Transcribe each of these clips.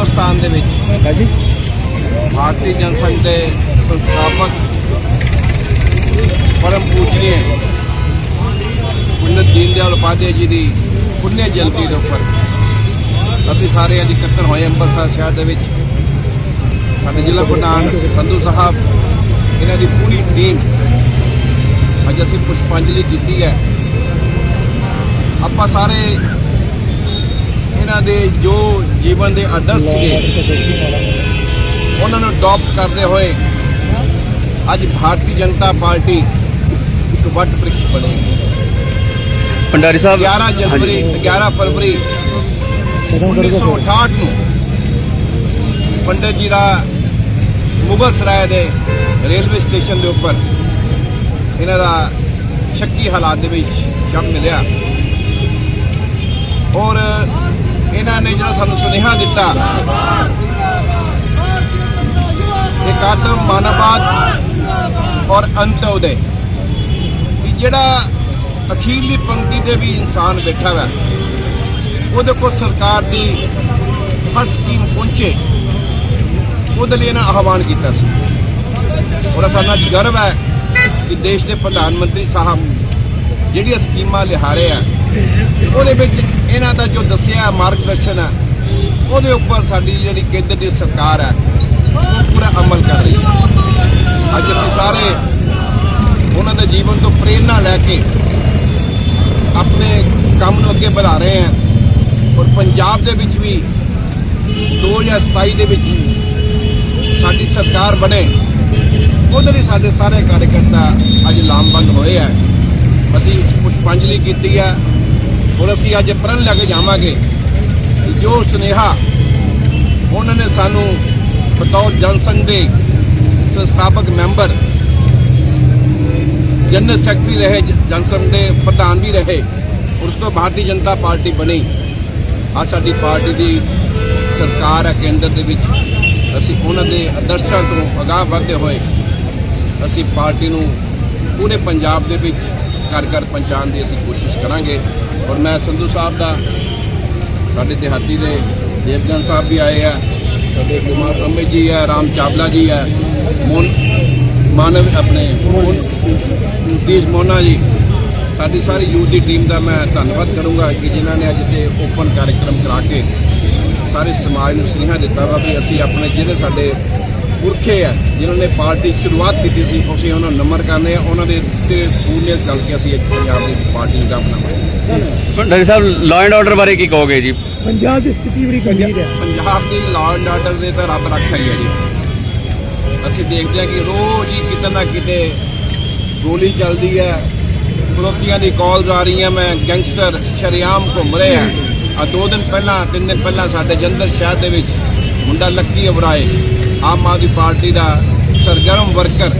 ਹਿੰਦੁਸਤਾਨ ਦੇ ਵਿੱਚ। ਹਾਂਜੀ। ਭਾਰਤੀ ਜਨਸੰਘ ਦੇ ਸੰਸਥਾਪਕ ਪਰਮ ਪੰਡਿਤ ਦੀਨ ਦਿਆਲ ਉਪਾਧਿਆਏ ਜੀ ਦੀ ਪੁੰਨਿਆ ਜਯੰਤੀ ਦੇ ਉੱਪਰ ਅਸੀਂ ਸਾਰੇ ਅੱਜ ਇਕੱਤਰ ਹੋਏ ਅੰਮ੍ਰਿਤਸਰ ਸ਼ਹਿਰ ਦੇ ਵਿੱਚ। ਸਾਡੇ ਜ਼ਿਲ੍ਹਾ ਪ੍ਰਧਾਨ ਸੰਧੂ ਸਾਹਿਬ ਇਹਨਾਂ ਦੀ ਪੂਰੀ ਟੀਮ ਅੱਜ ਅਸੀਂ ਪੁਸ਼ਪਾਂਜਲੀ ਕੀਤੀ ਹੈ। ਆਪਾਂ ਸਾਰੇ ਇਹਨਾਂ ਦੇ ਜੋ ਜੀਵਨ ਦੇ ਆਦਰਸ਼ ਸੀਗੇ ਉਹਨਾਂ ਨੂੰ ਅਡਾਪਟ ਕਰਦੇ ਹੋਏ ਅੱਜ ਭਾਰਤੀ ਜਨਤਾ ਪਾਰਟੀ ਇੱਕ ਵੱਟ ਬ੍ਰਿਕਸ਼ ਬਣੇਗੀ ਭੰਡਾਰੀ ਸਾਹਿਬ 11 ਜਨਵਰੀ 11 ਫਰਵਰੀ 1968 ਨੂੰ ਪੰਡਿਤ ਜੀ ਦਾ ਮੁਗਲ ਸਰਾਏ ਦੇ ਰੇਲਵੇ ਸਟੇਸ਼ਨ ਦੇ ਉੱਪਰ ਇਹਨਾਂ ਦਾ ਸ਼ੱਕੀ ਹਾਲਾਤ ਦੇ ਵਿੱਚ ਸ਼ਬ ਮਿਲਿਆ। ਔਰ ਇਹਨਾਂ ਨੇ ਜਿਹੜਾ ਸਾਨੂੰ ਸੁਨੇਹਾ ਦਿੱਤਾ ਇੱਕ ਆਤਮ ਮਾਨਵਵਾਦ ਔਰ ਅੰਤੋਦੈ ਵੀ ਜਿਹੜਾ ਅਖੀਰਲੀ ਪੰਕਤੀ ਤੇ ਵੀ ਇਨਸਾਨ ਬੈਠਾ ਹੋਇਆ ਉਹਦੇ ਕੋਲ ਸਰਕਾਰ ਦੀ ਹਰ ਸਕੀਮ ਪਹੁੰਚੇ, ਉਹਦੇ ਲਈ ਇਹਨਾਂ ਆਹਵਾਨ ਕੀਤਾ ਸੀ। ਔਰ ਸਾਨੂੰ ਅੱਜ ਗਰਵ ਹੈ ਕਿ ਦੇਸ਼ ਦੇ ਪ੍ਰਧਾਨ ਮੰਤਰੀ ਸਾਹਿਬ ਜਿਹੜੀਆਂ ਸਕੀਮਾਂ ਲਿਆ ਰਹੇ ਆ ਉਹਦੇ ਵਿੱਚ ਇਹਨਾਂ ਦਾ ਜੋ ਦੱਸਿਆ ਮਾਰਗਦਰਸ਼ਨ ਹੈ, ਉਹਦੇ ਉੱਪਰ ਸਾਡੀ ਜਿਹੜੀ ਕੇਂਦਰ ਦੀ ਸਰਕਾਰ ਹੈ, ਉਹ ਪੂਰਾ ਅਮਲ ਕਰ ਰਹੀ ਹੈ। ਅੱਜ ਅਸੀਂ ਸਾਰੇ ਉਹਨਾਂ ਦੇ ਜੀਵਨ ਤੋਂ ਪ੍ਰੇਰਣਾ ਲੈ ਕੇ ਆਪਣੇ ਕੰਮ ਨੂੰ ਅੱਗੇ ਵਧਾ ਰਹੇ ਹਾਂ। ਔਰ ਪੰਜਾਬ ਦੇ ਵਿੱਚ ਵੀ 2027 ਦੇ ਵਿੱਚ ਸਾਡੀ ਸਰਕਾਰ ਬਣੇ, ਉਹਦੇ ਲਈ ਸਾਡੇ ਸਾਰੇ ਕਾਰਜਕਰਤਾ ਅੱਜ ਲਾਮਬੰਦ ਹੋਏ ਆ ਅਸੀਂ ਪੁਸ਼ਪਾਂਜਲੀ ਕੀਤੀ ਹੈ। ਔਰ ਅਸੀਂ ਅੱਜ ਪ੍ਰਣ ਲੈ ਕੇ ਜਾਵਾਂਗੇ ਜੋ ਸੁਨੇਹਾ ਉਹਨਾਂ ਨੇ ਸਾਨੂੰ ਬਤੌਰ ਜਨਸੰਘ ਦੇ ਸੰਸਥਾਪਕ ਮੈਂਬਰ, ਜਨਰਲ ਸੈਕਟਰੀ ਰਹੇ, ਜਨਸੰਘ ਦੇ ਪ੍ਰਧਾਨ ਵੀ ਰਹੇ, ਉਸ ਤੋਂ ਭਾਰਤੀ ਜਨਤਾ ਪਾਰਟੀ ਬਣੀ। ਆ ਸਾਡੀ ਪਾਰਟੀ ਦੀ ਸਰਕਾਰ ਹੈ ਕੇਂਦਰ ਦੇ ਵਿੱਚ। ਅਸੀਂ ਉਹਨਾਂ ਦੇ ਆਦਰਸ਼ਾਂ ਤੋਂ ਅਗਾਹ ਵਧਦੇ ਹੋਏ ਅਸੀਂ ਪਾਰਟੀ ਨੂੰ ਪੂਰੇ ਪੰਜਾਬ ਦੇ ਵਿੱਚ ਘਰ ਘਰ ਪਹੁੰਚਾਉਣ ਦੀ ਅਸੀਂ ਕੋਸ਼ਿਸ਼ ਕਰਾਂਗੇ। ਔਰ ਮੈਂ ਸੰਧੂ ਸਾਹਿਬ ਦਾ, ਸਾਡੇ ਦਿਹਾਤੀ ਦੇ ਦੇਵਗਨ ਸਾਹਿਬ ਵੀ ਆਏ ਆ, ਸਾਡੇ ਕੁਮਾਰ ਅੰਮ੍ਰਿਤ ਜੀ ਹੈ ਰਾਮ ਚਾਵਲਾ ਜੀ ਹੈ ਮੋਨ ਮਾਨਵ ਆਪਣੇ ਸਤੀਸ਼ ਮੋਨਾ ਜੀ, ਸਾਡੀ ਸਾਰੀ ਯੂਥ ਦੀ ਟੀਮ ਦਾ ਮੈਂ ਧੰਨਵਾਦ ਕਰੂੰਗਾ ਕਿ ਜਿਨ੍ਹਾਂ ਨੇ ਅੱਜ ਤੇ ਓਪਨ ਕਾਰਜਕ੍ਰਮ ਕਰਾ ਕੇ ਸਾਰੇ ਸਮਾਜ ਨੂੰ ਸੁਨੇਹਾ ਦਿੱਤਾ ਵਾ ਵੀ ਅਸੀਂ ਆਪਣੇ ਜਿਹੜੇ ਸਾਡੇ ਪੁਰਖੇ ਆ ਜਿਨ੍ਹਾਂ ਨੇ ਪਾਰਟੀ ਸ਼ੁਰੂਆਤ ਕੀਤੀ ਸੀ ਅਸੀਂ ਉਹਨਾਂ ਨੂੰ ਨਮਰ ਕਰਨੇ ਆ ਉਹਨਾਂ ਦੇ ਉੱਤੇ ਪੂਰਨੇ ਚੱਲ ਕੇ ਅਸੀਂ ਇੱਕ ਪੰਜਾਬ ਦੀ ਪਾਰਟੀ ਦਾ ਬਣਾਵਾਂਗੇ। ਭੰਡਾਰੀ ਸਾਹਿਬ ਲਾਅ ਐਂਡ ਆਰਡਰ ਬਾਰੇ ਕੀ ਕਹੋਗੇ ਜੀ? ਪੰਜਾਬ ਦੀ ਸਥਿਤੀ ਬੜੀ ਗੰਭੀਰ ਹੈ। ਪੰਜਾਬ ਦੀ ਲਾਅ ਐਂਡ ਆਰਡਰ ਦੇ ਤਾਂ ਰੱਬ ਰੱਖਾ ਹੀ ਹੈ ਜੀ। ਅਸੀਂ ਦੇਖਦੇ ਹਾਂ ਕਿ ਰੋਜ਼ ਹੀ ਕਿਤੇ ਨਾ ਕਿਤੇ ਗੋਲੀ ਚੱਲਦੀ ਹੈ। ਫਰੋਤੀਆਂ ਦੀ ਕਾਲਸ ਆ ਰਹੀਆਂ ਮੈਂ ਗੈਂਗਸਟਰ ਸ਼ਰੇਆਮ ਘੁੰਮ ਰਹੇ ਆ ਆ ਦੋ ਦਿਨ ਪਹਿਲਾਂ ਤਿੰਨ ਦਿਨ ਪਹਿਲਾਂ ਸਾਡੇ ਜੰਦਰ ਸ਼ਹਿਰ ਦੇ ਵਿੱਚ ਮੁੰਡਾ ਲੱਕੀ ਅਬਰਾਏ ਆਮ ਆਦਮੀ ਪਾਰਟੀ ਦਾ ਸਰਗਰਮ ਵਰਕਰ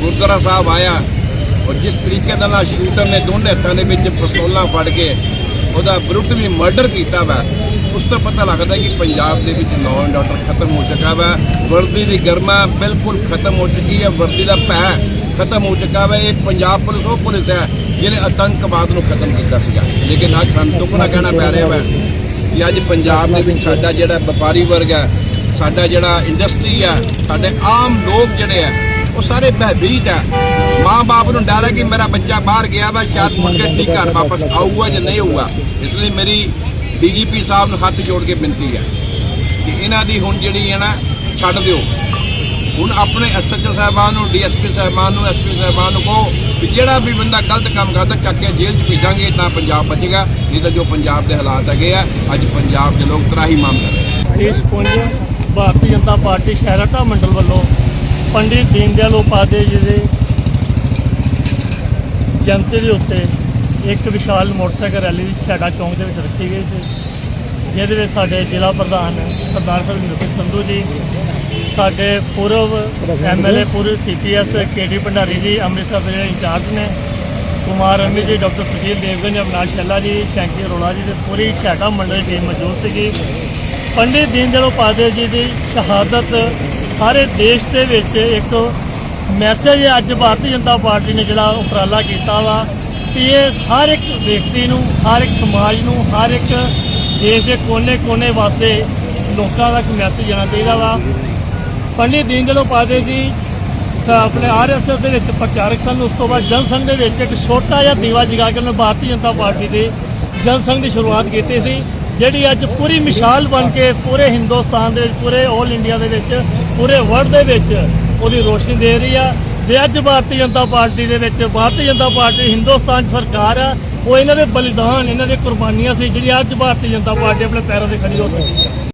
ਗੁਰਦੁਆਰਾ ਸਾਹਿਬ ਆਇਆ ਔਰ ਜਿਸ ਤਰੀਕੇ ਦੇ ਨਾਲ ਸ਼ੂਟਰ ਨੇ ਦੋਨੇ ਹੱਥਾਂ ਦੇ ਵਿੱਚ ਪਿਸਤੌਲਾਂ ਫੜ ਕੇ ਉਹਦਾ ਬਰੂਟਲੀ ਮਰਡਰ ਕੀਤਾ ਵਾ, ਉਸ ਤੋਂ ਪਤਾ ਲੱਗਦਾ ਕਿ ਪੰਜਾਬ ਦੇ ਵਿੱਚ ਲਾਅ ਐਂਡ ਆਰਡਰ ਖਤਮ ਹੋ ਚੁੱਕਾ ਵਾ, ਵਰਦੀ ਦੀ ਗਰਮਾ ਬਿਲਕੁਲ ਖਤਮ ਹੋ ਚੁੱਕੀ ਹੈ, ਵਰਦੀ ਦਾ ਭੈ ਖਤਮ ਹੋ ਚੁੱਕਾ ਵਾ, ਇਹ ਪੰਜਾਬ ਪੁਲਿਸ ਉਹ ਪੁਲਿਸ ਹੈ ਜਿਹਨੇ ਆਤੰਕਵਾਦ ਨੂੰ ਖਤਮ ਕੀਤਾ ਸੀਗਾ। ਲੇਕਿਨ ਅੱਜ ਸਾਨੂੰ ਦੁੱਖ ਨਾਲ ਕਹਿਣਾ ਪੈ ਰਿਹਾ ਵਾ ਕਿ ਅੱਜ ਪੰਜਾਬ ਦੇ ਵਿੱਚ ਸਾਡਾ ਜਿਹੜਾ ਵਪਾਰੀ ਵਰਗ ਹੈ ਸਾਡਾ ਜਿਹੜਾ ਇੰਡਸਟਰੀ ਹੈ ਸਾਡੇ ਆਮ ਲੋਕ ਜਿਹੜੇ ਆ, ਉਹ ਸਾਰੇ ਭੈਭੀਤ ਹੈ ਮਾਂ-ਬਾਪ ਨੂੰ ਡਰ ਹੈ ਕਿ ਮੇਰਾ ਬੱਚਾ ਬਾਹਰ ਗਿਆ ਵਾ, ਸ਼ਾਇਦ ਮੁੜ ਕੇ ਨਹੀਂ ਘਰ ਵਾਪਸ ਆਊਗਾ ਜਾਂ ਨਹੀਂ ਆਊਗਾ। ਇਸ ਲਈ ਮੇਰੀ ਡੀਜੀਪੀ ਸਾਹਿਬ ਨੂੰ ਹੱਥ ਜੋੜ ਕੇ ਬੇਨਤੀ ਹੈ ਕਿ ਇਹਨਾਂ ਦੀ ਹੁਣ ਜਿਹੜੀ ਹੈ ਨਾ, ਛੱਡ ਦਿਓ। ਹੁਣ ਆਪਣੇ ਐਸਐਚਓ ਸਾਹਿਬਾਨ ਨੂੰ ਡੀਐਸਪੀ ਸਾਹਿਬਾਨ ਨੂੰ ਐਸਪੀ ਸਾਹਿਬਾਨ ਨੂੰ ਕਹੋ ਕਿ ਜਿਹੜਾ ਵੀ ਬੰਦਾ ਗਲਤ ਕੰਮ ਕਰਦਾ, ਚੱਕ ਕੇ ਜੇਲ੍ਹ 'ਚ ਭੇਜਾਂਗੇ, ਤਾਂ ਪੰਜਾਬ ਬਚੇਗਾ। ਨਹੀਂ ਤਾਂ ਜੋ ਪੰਜਾਬ ਦੇ ਹਾਲਾਤ ਹੈਗੇ ਆ, ਅੱਜ ਪੰਜਾਬ ਦੇ ਲੋਕ ਤਰਾਹੀ ਮਾਮ ਰਹੇ ਦੇਸ਼ ਪੁੰਜ ਭਾਰਤੀ ਜਨਤਾ ਪਾਰਟੀ ਸ਼ਹਿਰਟਾ ਮੰਡਲ ਵੱਲੋਂ ਪੰਡਿਤ ਦੀਨ ਦਿਆਲ ਉਪਾਧਿਆਏ ਜੀ ਦੇ ਜਨਤੇ ਦੇ ਉੱਤੇ ਇੱਕ ਵਿਸ਼ਾਲ ਮੋਟਰਸਾਈਕਲ ਰੈਲੀ ਛਾੜਾ ਚੌਂਕ ਦੇ ਵਿੱਚ ਰੱਖੀ ਗਈ ਸੀ, ਜਿਹਦੇ ਵਿੱਚ ਸਾਡੇ ਜ਼ਿਲ੍ਹਾ ਪ੍ਰਧਾਨ ਸਰਦਾਰ ਹਰਮਿੰਦਰ ਸਿੰਘ ਸੰਧੂ ਜੀ, ਸਾਡੇ ਪੂਰਵ ਐਮਐਲਏ ਪੂਰਵ ਸੀਪੀਐਸ ਕੇਡੀ ਭੰਡਾਰੀ ਜੀ, ਅੰਮ੍ਰਿਤਸਰ ਦੇ ਇੰਚਾਰਜ ਨੇ, ਕੁਮਾਰ ਅਮੀ ਜੀ, ਡਾਕਟਰ ਸੁਖੀਲ ਦੇਵਗਨ ਜੀ, ਅਵਨਾਸ਼ ਸ਼ੱਲਾ ਜੀ, ਸ਼ੈਂਕੀ ਅਰੋੜਾ ਜੀ, ਤੇ ਪੂਰੀ ਛਾੜਾ ਮੰਡਲ ਦੀ ਟੀਮ ਮੌਜੂਦ ਸੀਗੀ। ਪੰਡਿਤ ਦੀਨ ਦਿਆਲ ਉਪਾਧਿਆਏ ਜੀ ਦੀ ਸ਼ਹਾਦਤ ਸਾਰੇ ਦੇਸ਼ ਦੇ ਵਿੱਚ ਇੱਕ ਮੈਸੇਜ ਅੱਜ ਭਾਰਤੀ ਜਨਤਾ ਪਾਰਟੀ ਨੇ ਜਿਹੜਾ ਉਪਰਾਲਾ ਕੀਤਾ ਵਾ ਕਿ ਇਹ ਹਰ ਇੱਕ ਵਿਅਕਤੀ ਨੂੰ, ਹਰ ਇੱਕ ਸਮਾਜ ਨੂੰ, ਹਰ ਇੱਕ ਦੇਸ਼ ਦੇ ਕੋਨੇ-ਕੋਨੇ ਵਾਸਤੇ ਲੋਕਾਂ ਤੱਕ ਮੈਸੇਜ ਜਾਣਾ ਚਾਹੀਦਾ ਵਾ। ਪੰਡਿਤ ਦੀਨ ਦਇਆਲ ਉਪਾਧਿਆਏ ਜੀ ਸ- ਆਪਣੇ ਆਰਐਸਐਸ ਦੇ ਵਿੱਚ ਪ੍ਰਚਾਰਕ ਸਨ। ਉਸ ਤੋਂ ਬਾਅਦ ਜਨਸੰਘ ਦੇ ਵਿੱਚ ਇੱਕ ਛੋਟਾ ਜਿਹਾ ਦੀਵਾ ਜਗਾ ਕੇ ਉਹਨੇ ਭਾਰਤੀ ਜਨਤਾ ਪਾਰਟੀ ਦੇ ਜਨਸੰਘ ਦੀ ਸ਼ੁਰੂਆਤ ਕੀਤੀ ਸੀ। ਜਿਹੜੀ ਅੱਜ ਪੂਰੀ ਮਿਸਾਲ ਬਣ ਕੇ ਪੂਰੇ ਹਿੰਦੁਸਤਾਨ ਦੇ ਵਿੱਚ, ਪੂਰੇ 올 ਇੰਡੀਆ ਦੇ ਵਿੱਚ, ਪੂਰੇ ਵਰਲਡ ਦੇ ਵਿੱਚ ਉਹਦੀ ਰੋਸ਼ਨੀ ਦੇ ਰਹੀ ਆ। ਜੇ ਅੱਜ ਭਾਰਤੀ ਜਨਤਾ ਪਾਰਟੀ ਦੇ ਵਿੱਚ, ਭਾਰਤੀ ਜਨਤਾ ਪਾਰਟੀ ਹਿੰਦੁਸਤਾਨ 'ਚ ਸਰਕਾਰ ਆ, ਉਹ ਇਹਨਾਂ ਦੇ ਬਲੀਦਾਨ, ਇਹਨਾਂ ਦੇ ਕੁਰਬਾਨੀਆਂ ਸੀ, ਜਿਹੜੀ ਅੱਜ ਭਾਰਤੀ ਜਨਤਾ ਪਾਰਟੀ ਆਪਣੇ ਪੈਰਾਂ ਤੇ ਖੜੀ ਹੋ ਸਕੀ